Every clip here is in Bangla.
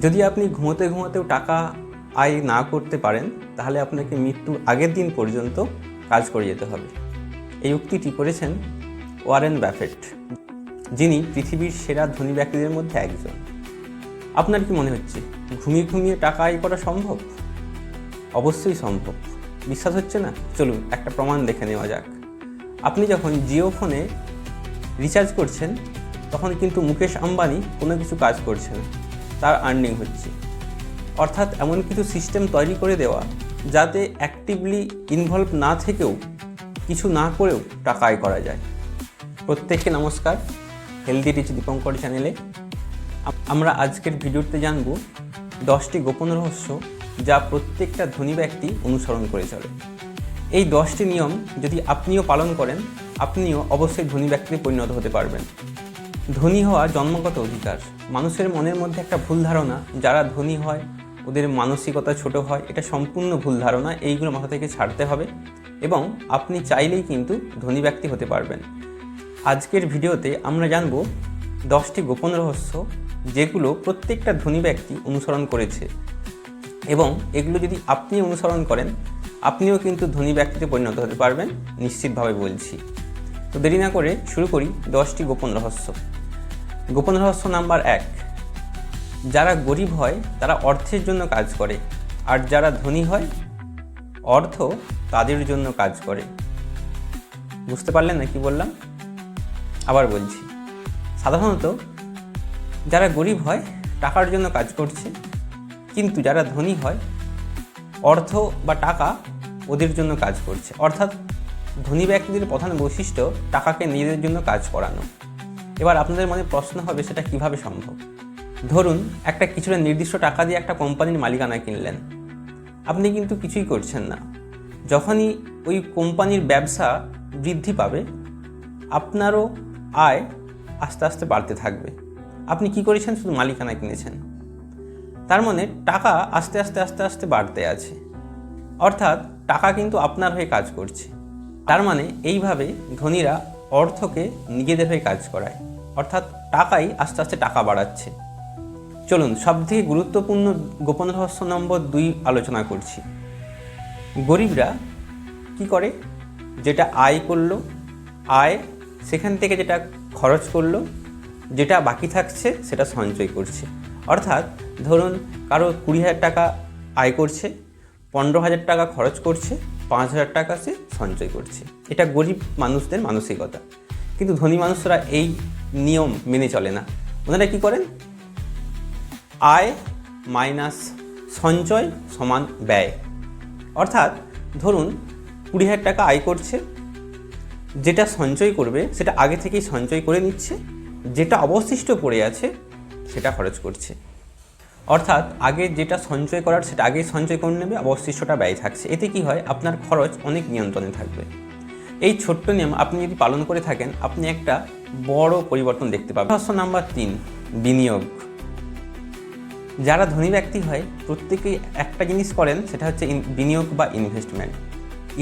যদি আপনি ঘুমোতে ঘুমোতেও টাকা আয় না করতে পারেন, তাহলে আপনাকে মৃত্যুর আগের দিন পর্যন্ত কাজ করে যেতে হবে। এই উক্তিটি করেছেন ওয়ারেন ব্যাফেট যিনি পৃথিবীর সেরা ধনী ব্যক্তিদের মধ্যে একজন। আপনার কি মনে হচ্ছে, ঘুমিয়ে ঘুমিয়ে টাকা আয় করা সম্ভব? অবশ্যই সম্ভব। বিশ্বাস হচ্ছে না? চলুন একটা প্রমাণ দেখে নেওয়া যাক। আপনি যখন জিও ফোনে রিচার্জ করছেন, তখন কিন্তু মুকেশ আম্বানি কোনো কিছু কাজ করছে না তার আর্নিং হচ্ছে। অর্থাৎ এমন কিছু সিস্টেম তৈরি করে দেওয়া যাতে অ্যাক্টিভলি ইনভলভ না থেকেও কিছু না করেও টাকা আয় করা যায়। প্রত্যেককে নমস্কার। হেলদি রিচ দীপঙ্কর চ্যানেলে আমরা আজকের ভিডিওতে জানব দশটি গোপন রহস্য যা প্রত্যেকটা ধনী ব্যক্তি অনুসরণ করে চলে। এই দশটি নিয়ম যদি আপনিও পালন করেন, আপনিও অবশ্যই ধনী ব্যক্তিতে পরিণত হতে পারবেন। ধনী হওয়া জন্মগত অধিকার। মানুষের মনের মধ্যে একটা ভুল ধারণা, যারা ধনী হয়, ওদের মানসিকতা ছোট হয়, এটা সম্পূর্ণ ভুল ধারণা, এইগুলো মাথা থেকে ছাড়তে হবে এবং আপনি চাইলেই কিন্তু ধনী ব্যক্তি হতে পারবেন। আজকের ভিডিওতে আমরা জানব দশটি গোপন রহস্য যেগুলো প্রত্যেকটা ধনী ব্যক্তি অনুসরণ করেছে এবং এগুলো যদি আপনি অনুসরণ করেন, আপনিও কিন্তু ধনী ব্যক্তিতে পরিণত হতে পারবেন, নিশ্চিতভাবে বলছি। তো দেরি না করে শুরু করি দশটি গোপন রহস্য। গোপন রহস্য নাম্বার এক। যারা গরিব হয়, তারা অর্থের জন্য কাজ করে, আর যারা ধনী হয়, অর্থ তাদের জন্য কাজ করে। বুঝতে পারলেন না কি বললাম? আবার বলছি। সাধারণত যারা গরিব হয়, টাকার জন্য কাজ করছে, কিন্তু যারা ধনী হয়, অর্থ বা টাকা ওদের জন্য কাজ করছে। অর্থাৎ ধনী ব্যক্তিদের প্রধান বৈশিষ্ট্য টাকাকে নিজেদের জন্য কাজ করানো। এবার আপনাদের মনে প্রশ্ন হবে, সেটা কীভাবে সম্ভব? ধরুন, একটা কিছুটা নির্দিষ্ট টাকা দিয়ে একটা কোম্পানির মালিকানা কিনলেন। আপনি কিন্তু কিছুই করছেন না। যখনই ওই কোম্পানির ব্যবসা বৃদ্ধি পাবে, আপনারও আয় আস্তে আস্তে বাড়তে থাকবে। আপনি কি করেছেন? শুধু মালিকানা কিনেছেন। তার মানে টাকা আস্তে আস্তে আস্তে আস্তে বাড়তে আছে। অর্থাৎ টাকা কিন্তু আপনার হয়ে কাজ করছে। তার মানে এইভাবে ধনীরা অর্থকে নিজেদের হয়ে কাজ করায়। অর্থাৎ টাকাই আস্তে আস্তে টাকা বাড়াচ্ছে। চলুন, সবথেকে গুরুত্বপূর্ণ গোপন রহস্য নম্বর দুই আলোচনা করছি। গরিবরা কি করে? যেটা আয় করল, আয় সেখান থেকে যেটা খরচ করল, যেটা বাকি থাকছে সেটা সঞ্চয় করছে। অর্থাৎ ধরুন, কারও কুড়ি হাজার টাকা আয় করছে, পনেরো হাজার টাকা খরচ করছে পাঁচ হাজার টাকা সে সঞ্চয় করছে। এটা গরিব মানুষদের মানসিকতা। কিন্তু ধনী মানুষরা এই নিয়ম মেনে চলে না। ওনারা কি করেন? আয় মাইনাস সঞ্চয় সমান ব্যয়। অর্থাৎ ধরুন কুড়ি হাজার টাকা আয় করছে, যেটা সঞ্চয় করবে সেটা আগে থেকেই সঞ্চয় করে নিচ্ছে, যেটা অবশিষ্ট পড়ে আছে সেটা খরচ করছে। অর্থাৎ আগে যেটা সঞ্চয় করার সেটা আগেই সঞ্চয় করে নেবে, অবশিষ্টটা ব্যয় থাকছে। এতে কি হয়? আপনার খরচ অনেক নিয়ন্ত্রণে থাকবে। এই ছোট্ট নিয়ম আপনি যদি পালন করে থাকেন, আপনি একটা বড় পরিবর্তন দেখতে পাবেন। রহস্য নাম্বার তিন, বিনিয়োগ। যারা ধনী ব্যক্তি হয়, প্রত্যেকেই একটা জিনিস করেন, সেটা হচ্ছে বিনিয়োগ বা ইনভেস্টমেন্ট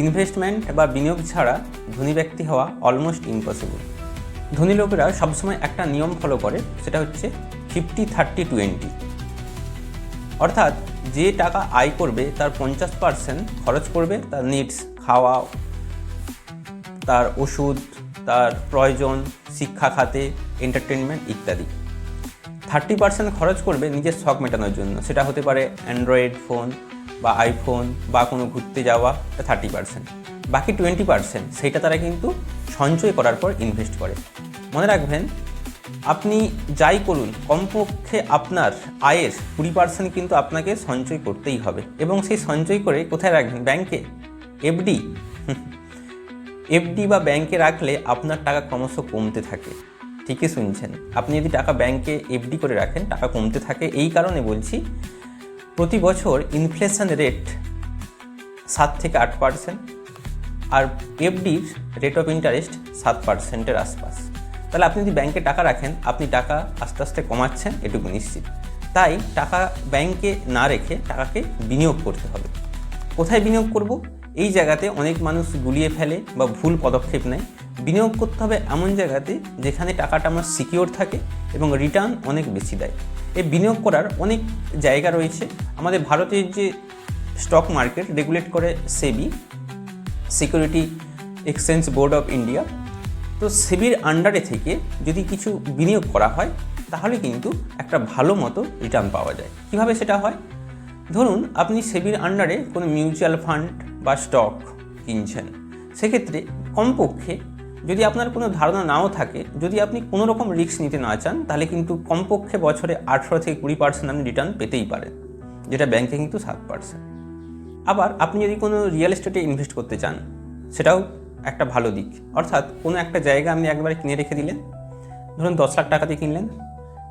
ইনভেস্টমেন্ট বা বিনিয়োগ ছাড়া ধনী ব্যক্তি হওয়া অলমোস্ট ইম্পসিবল ধনী লোকেরা সবসময় একটা নিয়ম ফলো করে, সেটা হচ্ছে ফিফটি থার্টি টোয়েন্টি অর্থাৎ যে টাকা আয় করবে, তার পঞ্চাশ পার্সেন্ট খরচ করবে তার নিডস খাওয়া, তার ওষুধ, তার প্রয়োজন, শিক্ষা খাতে এন্টারটেনমেন্ট ইত্যাদি। থার্টি পার্সেন্ট খরচ করবে নিজের শখ মেটানোর জন্য। সেটা হতে পারে অ্যান্ড্রয়েড ফোন বা আইফোন বা কোনো ঘুরতে যাওয়া থার্টি পার্সেন্ট বাকি টোয়েন্টি পার্সেন্ট সেইটা তারা কিন্তু সঞ্চয় করার পর ইনভেস্ট করে। মনে রাখবেন আপনি যাই করুন, কমপক্ষে আপনার আয়ের কুড়ি পার্সেন্ট কিন্তু আপনাকে সঞ্চয় করতেই হবে। এবং সেই সঞ্চয় করে কোথায় রাখবেন? ব্যাংকে এফডি এফডি বা ব্যাংকে রাখলে আপনার টাকা ক্রমশ কমতে থাকে। ঠিকই শুনছেন। আপনি যদি টাকা ব্যাংকে এফডি করে রাখেন, টাকা কমতে থাকে। এই কারণে বলছি, প্রতি বছর ইনফ্লেশন রেট সাত থেকে আট পার্সেন্ট আর এফডির রেট অফ ইন্টারেস্ট সাত পার্সেন্টের আশপাশ। তাহলে আপনি যদি ব্যাংকে টাকা রাখেন, আপনি টাকা আস্তে আস্তে কমাচ্ছেন, এটুকু নিশ্চিত। তাই টাকা ব্যাংকে না রেখে টাকাকে বিনিয়োগ করতে হবে। কোথায় বিনিয়োগ করব? এই জায়গাতে অনেক মানুষ গুলিয়ে ফেলে বা ভুল পদক্ষেপ নেয়। বিনিয়োগ করতে হবে এমন জায়গাতে যেখানে টাকাটা আমার সিকিওর থাকে এবং রিটার্ন অনেক বেশি দেয়। এই বিনিয়োগ করার অনেক জায়গা রয়েছে। আমাদের ভারতের যে স্টক মার্কেট রেগুলেট করে SEBI security exchange board of India তো সেবির আন্ডারে থেকে যদি কিছু বিনিয়োগ করা হয়, তাহলে কিন্তু একটা ভালো মতো রিটার্ন পাওয়া যায়। কীভাবে সেটা হয়? ধরুন, আপনি সেবির আন্ডারে কোনো মিউচুয়াল ফান্ড বা স্টক কিনছেন। সেক্ষেত্রে কমপক্ষে যদি আপনার কোনো ধারণা নাও থাকে, যদি আপনি কোনো রকম রিস্ক নিতে না চান, তাহলে কিন্তু কমপক্ষে বছরে আঠেরো থেকে কুড়ি পার্সেন্ট আপনি রিটার্ন পেতেই পারেন, যেটা ব্যাংকে কিন্তু সাত পার্সেন্ট। আবার আপনি যদি কোনো রিয়েল এস্টেটে ইনভেস্ট করতে চান, সেটাও একটা ভালো দিক। অর্থাৎ কোনো একটা জায়গা আপনি একবারে কিনে রেখে দিলেন, ধরুন দশ লাখ টাকা দিয়ে কিনলেন,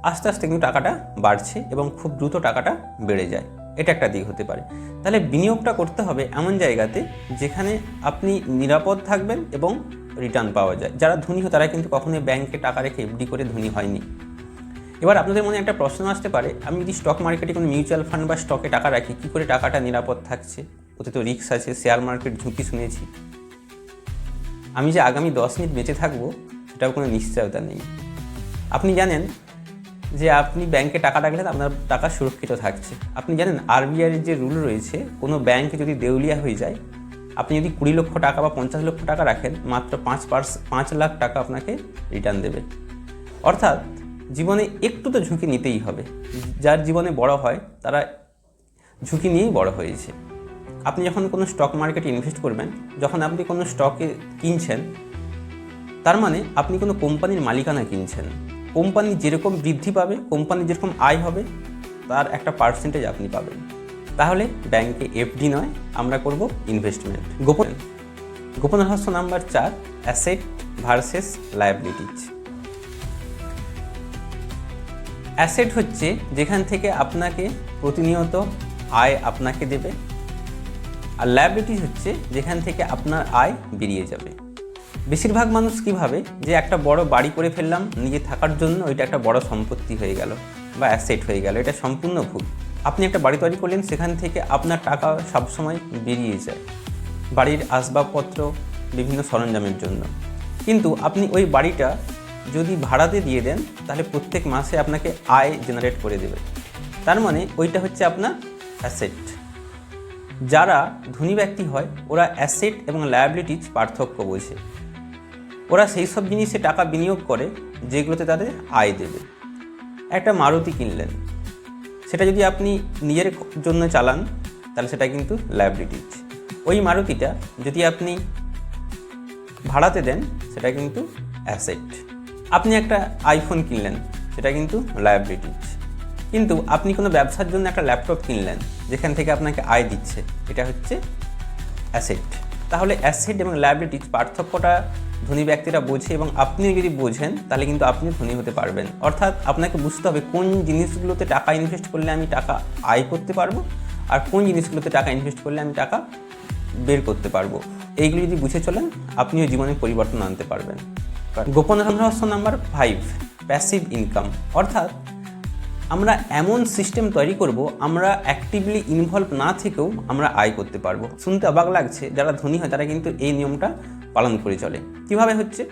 আস্তে আস্তে কিন্তু টাকাটা বাড়ছে এবং খুব দ্রুত টাকাটা বেড়ে যায়। এটা একটা দিক হতে পারে। তাহলে বিনিয়োগটা করতে হবে এমন জায়গাতে যেখানে আপনি নিরাপদ থাকবেন এবং রিটার্ন পাওয়া যায়। যারা ধনী হয়, তারা কিন্তু কখনোই ব্যাংকে টাকা রেখে এফডি করে ধনী হয়নি। এবার আপনাদের মনে একটা প্রশ্ন আসতে পারে, আমি যদি স্টক মার্কেটে কোনো মিউচুয়াল ফান্ড বা স্টকে টাকা রাখি, কী করে টাকাটা নিরাপদ থাকছে? ওতে তো রিস্ক আছে শেয়ার মার্কেট ঝুঁকি শুনেছি। আমি যে আগামী দশ মিনিট বেঁচে থাকব সেটাও কোনো নিশ্চয়তা নেই। আপনি জানেন যে আপনি ব্যাংকে টাকা রাখলেন আপনার টাকা সুরক্ষিত থাকছে। আপনি জানেন আরবিআইয়ের যে রুল রয়েছে, কোনো ব্যাংক যদি দেউলিয়া হয়ে যায়, আপনি যদি কুড়ি লক্ষ টাকা বা পঞ্চাশ লক্ষ টাকা রাখেন, মাত্র পাঁচ পার্স, পাঁচ লাখ টাকা আপনাকে রিটার্ন দেবে। অর্থাৎ জীবনে একটু তো ঝুঁকি নিতেই হবে। যার জীবনে বড় হয়, তারা ঝুঁকি নিয়েই বড় হয়েছে। আপনি যখন কোনো স্টক মার্কেটে ইনভেস্ট করবেন, যখন আপনি কোনো স্টকে কিনছেন, তার মানে আপনি কোনো কোম্পানির মালিকানা কিনছেন। কোম্পানি যেরকম বৃদ্ধি পাবে কোম্পানির যেরকম আয় হবে, তার একটা পার্সেন্টেজ আপনি পাবেন। তাহলে ব্যাংকে এফডি নয়, আমরা করব ইনভেস্টমেন্ট গোপন গোপন রহস্য নাম্বার চার অ্যাসেট ভার্সেস লায়াবিলিটিজ অ্যাসেট হচ্ছে যেখান থেকে আপনাকে প্রতিনিয়ত আয় আপনাকে দেবে আর লায়াবিলিটিস হচ্ছে যেখান থেকে আপনার আয় বেরিয়ে যাবে। বেশিরভাগ মানুষ কী ভাবে? যে একটা বড় বাড়ি করে ফেললাম, নিজে থাকার জন্য ওইটা একটা বড় সম্পত্তি হয়ে গেল বা অ্যাসেট হয়ে গেল, এটা সম্পূর্ণ ভুল। আপনি একটা বাড়ি তৈরি করলেন, সেখান থেকে আপনার টাকা সবসময় বেরিয়ে যায়। বাড়ির আসবাবপত্র, বিভিন্ন সরঞ্জামের জন্য। কিন্তু আপনি ওই বাড়িটা যদি ভাড়াতে দিয়ে দেন, তাহলে প্রত্যেক মাসে আপনাকে আয় জেনারেট করে দেবে। তার মানে ওইটা হচ্ছে আপনার অ্যাসেট যারা ধনী ব্যক্তি হয়, ওরা অ্যাসেট এবং লায়াবিলিটিজ পার্থক্য বোঝে। ওরা সেই সব জিনিসে টাকা বিনিয়োগ করে, যেগুলোতে তাদের আয় দেবে। একটা মারুতি কিনলেন। সেটা যদি আপনি নিজের জন্য চালান, তাহলে সেটা কিন্তু লায়াবিলিটিজ ওই মারুতিটা যদি আপনি ভাড়াতে দেন, সেটা কিন্তু অ্যাসেট। আপনি একটা আইফোন কিনলেন, সেটা কিন্তু লায়াবিলিটিজ কিন্তু আপনি কোনো ব্যবসার জন্য একটা ল্যাপটপ কিনলেন যেখান থেকে আপনাকে আয় দিচ্ছে এটা হচ্ছে অ্যাসেট তাহলে অ্যাসেট এবং লায়াবিলিটিজ পার্থক্যটা ধনী ব্যক্তিরা বোঝে এবং আপনিও যদি বোঝেন তাহলে কিন্তু আপনি ধনী হতে পারবেন। অর্থাৎ আপনাকে বুঝতে হবে কোন জিনিসগুলোতে টাকা ইনভেস্ট করলে আমি টাকা আয় করতে পারব আর কোন জিনিসগুলোতে টাকা ইনভেস্ট করলে আমি টাকা বের করতে পারব। এইগুলো যদি বুঝে চলেন আপনিও জীবনে পরিবর্তন আনতে পারবেন। গোপন রহস্য নাম্বার ফাইভ প্যাসিভ ইনকাম অর্থাৎ আমরা এমন সিস্টেম তৈরি করব, আমরা অ্যাক্টিভলি ইনভলভ না থেকেও আমরা আয় করতে পারব। শুনতে অবাক লাগছে, যারা ধনী হয় তারা কিন্তু এই নিয়মটা পালন করে চলে। কীভাবে হচ্ছে?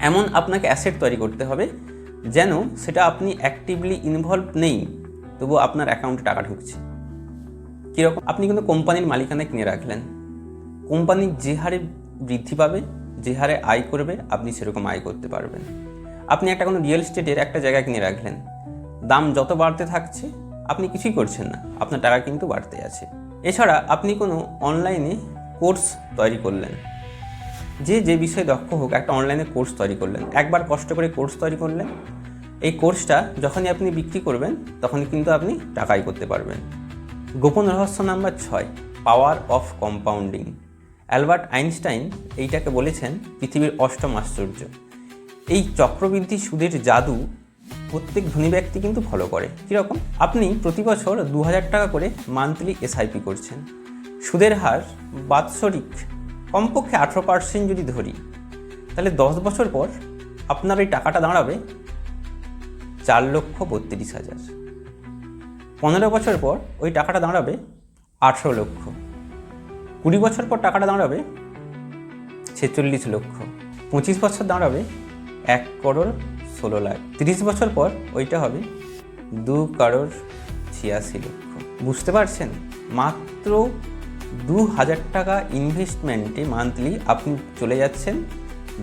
এমন আপনাকে অ্যাসেট তৈরি করতে হবে যেন সেটা আপনি অ্যাক্টিভলি ইনভলভ নেই, তবুও আপনার অ্যাকাউন্টে টাকা ঢুকছে। কীরকম? আপনি কিন্তু কোম্পানির মালিকানা কিনে রাখলেন। কোম্পানি যে হারে বৃদ্ধি পাবে, যে হারে আয় করবে, আপনি সেরকম আয় করতে পারবেন। আপনি একটা কোনো রিয়েল এস্টেটের একটা জায়গা কিনে রাখলেন। দাম যত বাড়তে থাকছে, আপনি কিছুই করছেন না, আপনার টাকা কিন্তু বাড়তে আছে। এছাড়া আপনি কোনো অনলাইনে কোর্স তৈরি করলেন। যে যে বিষয়ে দক্ষ হোক, একটা অনলাইনে কোর্স তৈরি করলেন। একবার কষ্ট করে কোর্স তৈরি করলেন, এই কোর্সটা যখনই আপনি বিক্রি করবেন, তখনই কিন্তু আপনি টাকাই করতে পারবেন। গোপন রহস্য নাম্বার ছয়, power of compounding. Albert Einstein এইটাকে বলেছেন পৃথিবীর অষ্টম আশ্চর্য। এই চক্রবৃদ্ধি সুদের জাদু প্রত্যেক ধনী ব্যক্তি কিন্তু ফলো করে। কীরকম? আপনি প্রতি বছর দু হাজার টাকা করে মান্থলি এসআইপি করছেন। সুদের হার বাৎসরিক কমপক্ষে আঠেরো পার্সেন্ট যদি ধরি, তাহলে দশ বছর পর আপনার এই টাকাটা দাঁড়াবে চার লক্ষ বত্রিশ হাজার। পনেরো বছর পর ওই টাকাটা দাঁড়াবে আঠেরো লক্ষ। কুড়ি বছর পর টাকাটা দাঁড়াবে ছেচল্লিশ লক্ষ। পঁচিশ বছর দাঁড়াবে এক করোড় ষোলো লাখ। তিরিশ বছর পর ওইটা হবে দু করোড় ছিয়াশি লক্ষ। বুঝতে পারছেন? মাত্র দু হাজার টাকা ইনভেস্টমেন্টে মান্থলি আপনি চলে যাচ্ছেন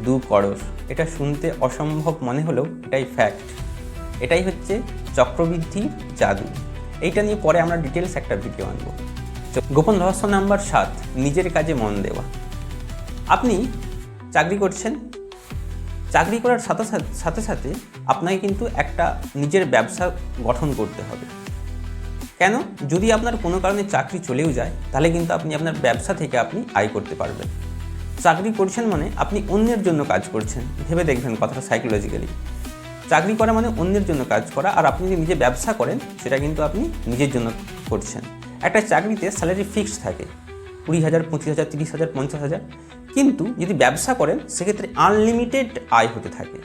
দু করোড় এটা শুনতে অসম্ভব মনে হলেও এটাই ফ্যাক্ট এটাই হচ্ছে চক্রবৃদ্ধি জাদু। এইটা নিয়ে পরে আমরা ডিটেলস একটা ভিডিও আনব। গোপন রহস্য নাম্বার সাত, নিজের কাজে মন দেওয়া। আপনি চাকরি করছেন চাকরি করার সাথে সাথে সাথে আপনাকে কিন্তু একটা নিজের ব্যবসা গঠন করতে হবে। কেন? যদি আপনার কোনো কারণে চাকরি চলেও যায়, তাহলে কিন্তু আপনি আপনার ব্যবসা থেকে আপনি আয় করতে পারবেন। চাকরি করছেন মানে আপনি অন্যের জন্য কাজ করছেন। ভেবে দেখবেন কথাটা সাইকোলজিক্যালি চাকরি করা মানে অন্যের জন্য কাজ করা, আর আপনি যদি নিজে ব্যবসা করেন, সেটা কিন্তু আপনি নিজের জন্য করছেন। একটা চাকরিতে স্যালারি ফিক্সড থাকে। কুড়ি হাজার, পঁচিশ হাজার, তিরিশ হাজার, পঞ্চাশ হাজার। কিন্তু যদি ব্যবসা করেন, সেক্ষেত্রে আনলিমিটেড আয় হতে থাকে।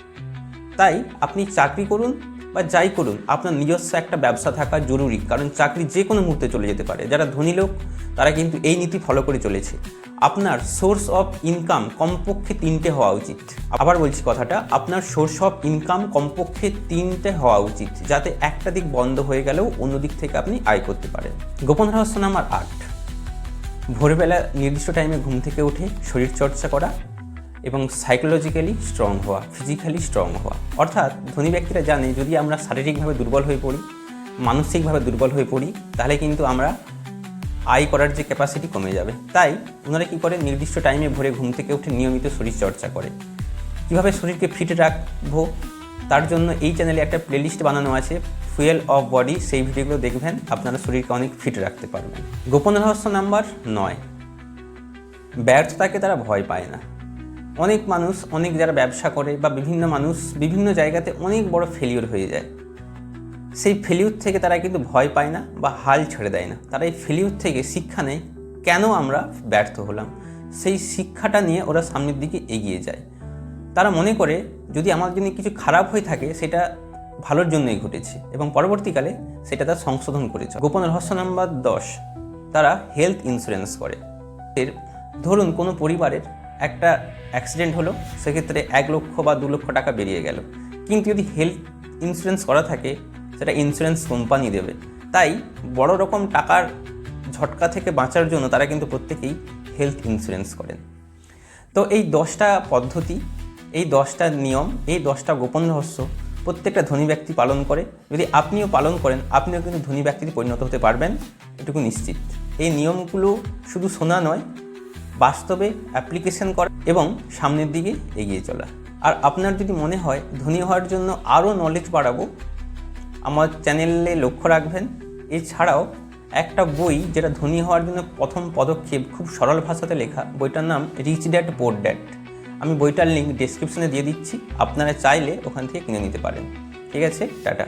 তাই আপনি চাকরি করুন বা যাই করুন, আপনার নিজস্ব একটা ব্যবসা থাকা জরুরি, কারণ চাকরি যে কোনো মুহূর্তে চলে যেতে পারে। যারা ধনী লোক, তারা কিন্তু এই নীতি ফলো করে চলেছে। আপনার সোর্স অফ ইনকাম কমপক্ষে তিনটে হওয়া উচিত। আবার বলছি কথাটা, আপনার সোর্স অফ ইনকাম কমপক্ষে তিনটে হওয়া উচিত, যাতে একটা দিক বন্ধ হয়ে গেলেও অন্য দিক থেকে আপনি আয় করতে পারেন। গোপন রহস্য নাম্বার আট। ভোরবেলা নির্দিষ্ট টাইমে ঘুম থেকে উঠে শরীর চর্চা করা এবং সাইকোলজিক্যালি স্ট্রং হওয়া ফিজিক্যালি স্ট্রং হওয়া। অর্থাৎ ধনী ব্যক্তিরা জানে, যদি আমরা শারীরিকভাবে দুর্বল হয়ে পড়ি, মানসিকভাবে দুর্বল হয়ে পড়ি, তাহলে কিন্তু আমরা আয় করার যে ক্যাপাসিটি কমে যাবে। তাই ওনারা কী করে নির্দিষ্ট টাইমে ভোরে ঘুম থেকে উঠে নিয়মিত শরীর চর্চা করে। কীভাবে শরীরকে ফিট রাখব? তার জন্য এই চ্যানেলে একটা প্লেলিস্ট বানানো আছে। ফুয়েল অফ বডি, সেই ভিডিওগুলো দেখবেন, আপনারা শরীরকে অনেক ফিট রাখতে পারবেন। গোপন রহস্য নাম্বার নয়, ব্যর্থতাকে তারা ভয় পায় না। অনেক মানুষ, অনেক যারা ব্যবসা করে বা বিভিন্ন মানুষ, বিভিন্ন জায়গাতে অনেক বড় ফেলিওর হয়ে যায়। সেই ফেলিউর থেকে তারা কিন্তু ভয় পায় না বা হাল ছেড়ে দেয় না। তারা এই ফেলিউর থেকে শিক্ষা নেয়, কেন আমরা ব্যর্থ হলাম? সেই শিক্ষাটা নিয়ে ওরা সামনের দিকে এগিয়ে যায়। তারা মনে করে, যদি আমার জন্য কিছু খারাপ হয়ে থাকে, সেটা ভালোর জন্যই ঘটেছে এবং পরবর্তীকালে সেটা তার সংশোধন করেছে। গোপন রহস্য নাম্বার দশ, তারা হেলথ ইন্স্যুরেন্স করে। এর ধরুন কোনো পরিবারের একটা অ্যাক্সিডেন্ট হলো, সেক্ষেত্রে এক লক্ষ বা দু লক্ষ টাকা বেরিয়ে গেল। কিন্তু যদি হেলথ ইন্স্যুরেন্স করা থাকে, সেটা ইন্স্যুরেন্স কোম্পানি দেবে। তাই বড় রকম টাকার ঝটকা থেকে বাঁচার জন্য তারা কিন্তু প্রত্যেকেই হেলথ ইন্স্যুরেন্স করেন। তো এই দশটা পদ্ধতি, এই দশটা নিয়ম, এই দশটা গোপন রহস্য প্রত্যেকটা ধনী ব্যক্তি পালন করে। যদি আপনিও পালন করেন, আপনিও কিন্তু ধনী ব্যক্তিতে পরিণত হতে পারবেন। এটুকু নিশ্চিত। এই নিয়মগুলো শুধু শোনা নয়, বাস্তবে অ্যাপ্লিকেশন করা এবং সামনের দিকে এগিয়ে চলা। আর আপনার যদি মনে হয়, ধনী হওয়ার জন্য আরও নলেজ বাড়াবো, আমার চ্যানেলে লক্ষ্য রাখবেন। এছাড়াও একটা বই যেটা ধনী হওয়ার জন্য প্রথম পদক্ষেপ, খুব সরল ভাষাতে লেখা, বইটার নাম রিচ ড্যাড পোর ড্যাড আমি বইটার লিঙ্ক ডেসক্রিপশনে দিয়ে দিচ্ছি। আপনারা চাইলে ওখান থেকে কিনে নিতে পারেন। ঠিক আছে? টাটা।